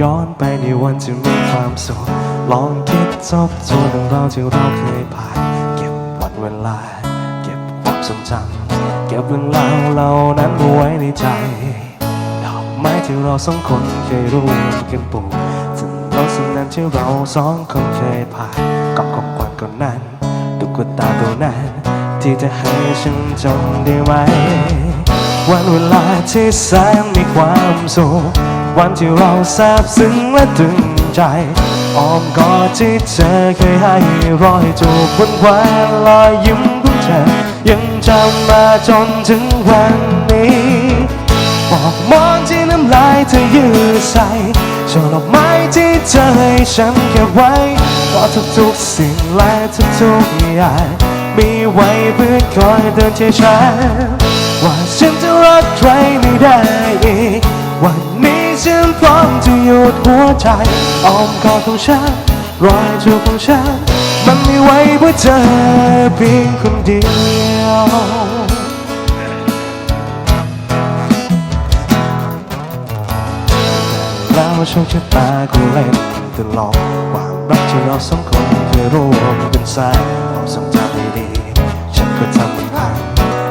ย้อนไปในวันที่มีความสุขลองคิดทบทวนเรื่องราวที่เราเคยผ่าน เก็บวันเวลา เก็บความทรงจำเก็บเรื่องราวเหล่านั้นไว้ในใจ ดอกไม้ที่เราสองคนเคยร่วมกันปลูกถนนสิ่งนั้นที่เราสองคนเคยผ่านกับของขวัญก่อนนั้นตุ๊กตาตัวนั้นที่จะให้ฉันจำได้ไหมวันเวลาที่แสนมีความสุข วันที่เราซาบซึ้งและตึงใจอ้อมกอดที่เธอเคยให้รอยจูบบนแวนรอยยิ้มของเธอยังจำมาจนถึงวันนี้บอกมองที่น้ำลายเธอยืดใส่ช่อดอกไม้ที่เธอให้ฉันเก็บไว้ก็ทุกๆสิ่งและทุกๆอย่างมีไว้เพื่อคอยเตือนใจฉันว่าฉันจะรักใครไม่ได้อีกวัน ฉันพร้อมจะหยุดหัวใจอ้อมกอดของฉันรอยจูบของฉัน มันมีไว้เพื่อเธอเพียงคนเดียวแล้วโชคชะตาก็เล่นตลอดความรักที่เราสองคนเคยร่วมกันสร้างความทรงจำดีๆฉันก็ทำมันผ่าน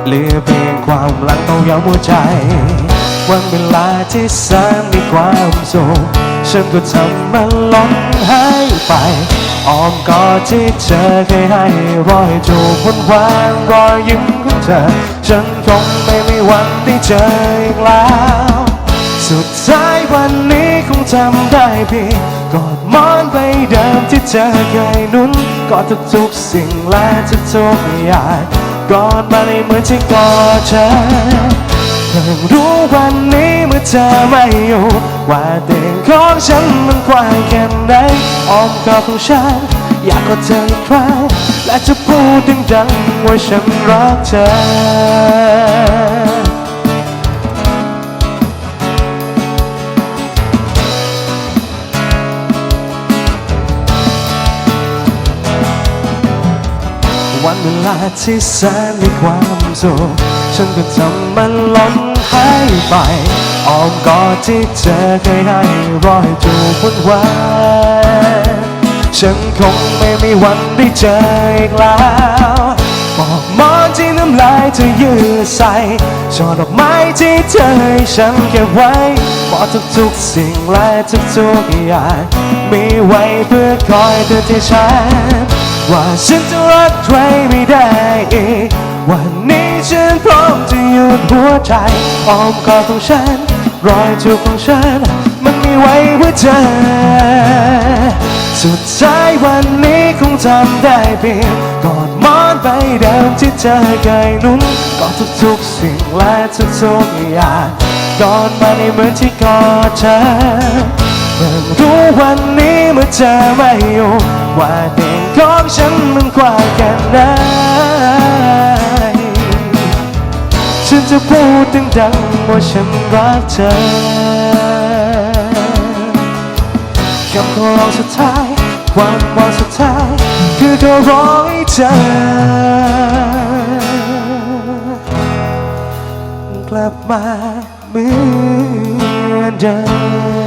เหลือเพียงความหลังต้องยาวหัวใจ วันเวลาที่แสนมีความสุขฉันก็ทำมันล้นหายไปอ้อมกอดที่เธอเคยให้รอยจูบบนวานรอยยิ้มของเธอ ฉันคงไม่มีวันได้เจออีกแล้ว สุดท้ายวันนี้คงจำได้เพียงกอดมอนใบเดิมที่เธอเคยนุ่นกอดทุกๆสิ่งและทุกๆอย่างกอดมาในเหมือนที่กอดเธอ เธอรู้วันนี้เมื่อเธอไม่อยู่ ว่าเตียงของฉันมันกว้างแค่ไหนอ้อมกอดของฉัน อยากกอดเธออีกครั้งและจะพูดดังๆว่าฉันรักเธอ วันเวลาที่แสนมีความสุขฉันก็ทำมันล้นหายไปอ้อมกอดที่เธอเคยให้รอยจูบบนวานฉันคงไม่มีวันได้เจออีกแล้วบอกมอนที่น้ำลายเธอยืดใส่ช่อดอกไม้ที่เธอให้ฉันเก็บไว้บอกทุกๆสิ่งและทุกๆอย่างมีไว้เพื่อคอยเตือนใจฉัน ว่าฉันจะรักใครไม่ได้อีกวันนี้ฉันพร้อมจะหยุดหัวใจอ้อมกอดของฉัน รอยจูบของฉัน มันมีไว้เพื่อเธอสุดท้ายวันนี้คงจำได้เพียงกอดมอนใบเดิมที่เธอเคยนุ่นกอดทุกๆสิ่งและทุกๆอย่างกอดมาในเหมือนที่กอดเธอ เพิ่งรู้วันนี้เมื่อเธอไม่อยู่ว่าเตียงของฉันมันกว้างแค่ไหนฉันจะพูดดังๆว่าฉันรักเธอคำขอร้องสุดท้ายความหวังสุดท้ายคือขอร้องให้เธอกลับมาเหมือนเดิม